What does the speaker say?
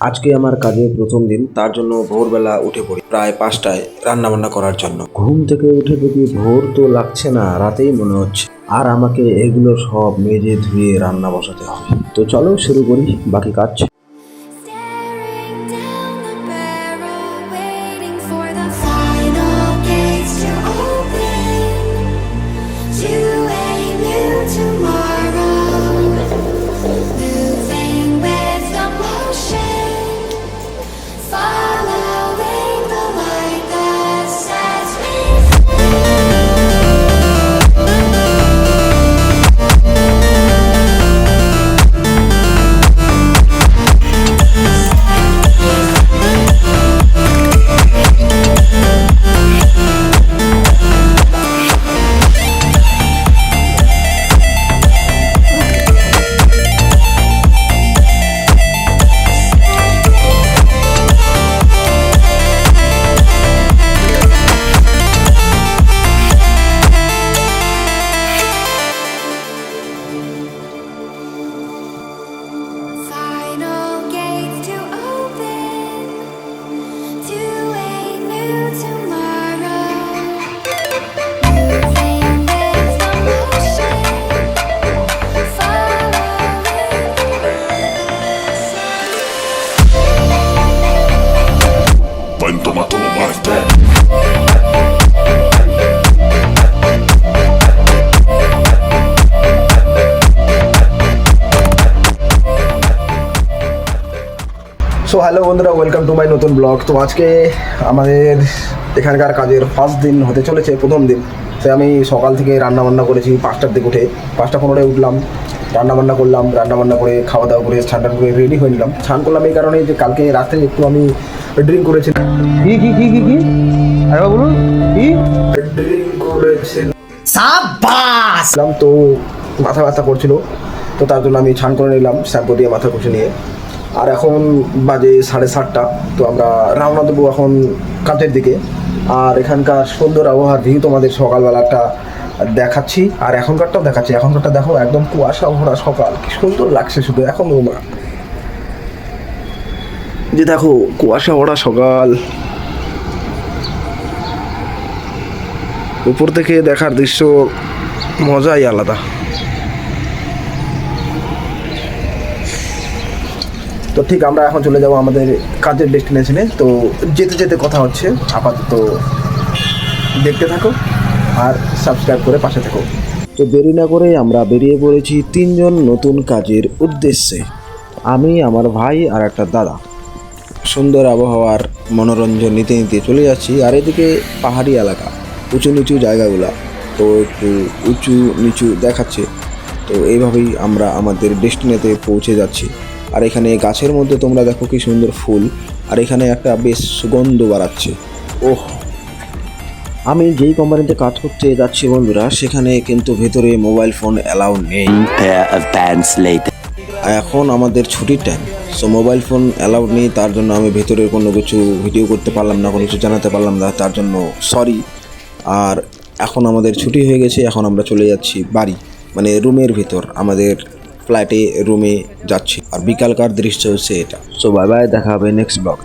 আজকে আমার কাজের প্রথম দিন, তার জন্য ভোরবেলা উঠে পড়ি প্রায় পাঁচটায় রান্নাবান্না করার জন্য। ঘুম থেকে উঠে দেখি ভোর তো লাগছে না, রাতেই মনে হচ্ছে। আর আমাকে এগুলো সব মেজে ধুয়ে রান্না বসাতে হবে। তো চলো শুরু করি, বাকি কাজ। হ্যালো বন্ধুরা ওয়েলকাম টু মাই নতুন ব্লগ তো আজকে আমাদের এখানকার কাজের ফার্স্ট দিন হতে চলেছে প্রথম দিন। তো আমি সকাল থেকে রান্না বান্না করেছি পাঁচটার দিকে উঠে। পাঁচটা পনেরোয় উঠলাম রান্না বান্না করলাম রান্না বান্না করে খাওয়া দাওয়া করে স্নান টান করে রেডি হয়ে নিলাম। স্নান করলাম এই কারণে যে কালকে রাতে একটু আমি ড্রিঙ্ক করেছিলাম। কি কি কি কি কি? আরে বলুন কি? ড্রিঙ্ক করেছিলাম। তো মাথা ব্যথা করছিল তো তার জন্য আমি স্নান করে নিলাম শ্যাম্পু দিয়ে মাথা ঘষে নিয়ে। আর এখন বাজে সাড়ে সাতটা, তো আমরা রওনা দেবো এখন কাজের দিকে। আর এখানকার সুন্দর আবহাওয়ার ভিউ তোমাদের সকালবেলাটা দেখাচ্ছি। আর এখনকারটাও দেখাচ্ছি। এখনকারটা দেখো একদম কুয়াশা ভরা সকাল। কি সুন্দর লাগছে শুধু এখন না। যে দেখো, কুয়াশা ভরা সকাল। উপর থেকে দেখার দৃশ্য মজাই আলাদা। তো ঠিক আমরা এখন চলে যাব আমাদের কাজের ডেস্টিনেশনে। তো যেতে যেতে কথা হচ্ছে, আপাতত দেখতে থাকো আর সাবস্ক্রাইব করে পাশে থাকো। তো দেরি না করে আমরা বেরিয়ে পড়েছি তিনজন নতুন কাজের উদ্দেশ্যে। আমি, আমার ভাই আর একটা দাদা। সুন্দর আবহাওয়ার মনোরঞ্জন নিতে নিতে চলে যাচ্ছি, আর এদিকে পাহাড়ি এলাকা, উঁচু নিচু জায়গাগুলা তো একটু উঁচু নিচু দেখাচ্ছে। তো এইভাবেই আমরা আমাদের ডেস্টিনেতে পৌঁছে যাচ্ছি। আর এখানে গাছের মধ্যে তোমরা দেখো কি সুন্দর ফুল। আর এখানে একটা বেশ সুগন্ধ বাড়াচ্ছে। ওহ! আমি যেই কোম্পানিতে কাজ করতে যাচ্ছি বন্ধুরা, সেখানে কিন্তু ভেতরে মোবাইল ফোন অ্যালাউ নেই। এখন আমাদের ছুটির time so mobile phone allowed নেই, তার জন্য আমি ভেতরের কোনো কিছু ভিডিও করতে পারলাম না, কোনো কিছু জানাতে পারলাম না, তার জন্য সরি আর এখন আমাদের ছুটি হয়ে গেছে, এখন আমরা চলে যাচ্ছি বাড়ি মানে রুমের ভিতর, আমাদের ফ্ল্যাটে রুমে যাচ্ছি। আর বিকালকার দৃশ্য হচ্ছে এটা। সো বাই বাই দেখা হবে নেক্সট ব্লগ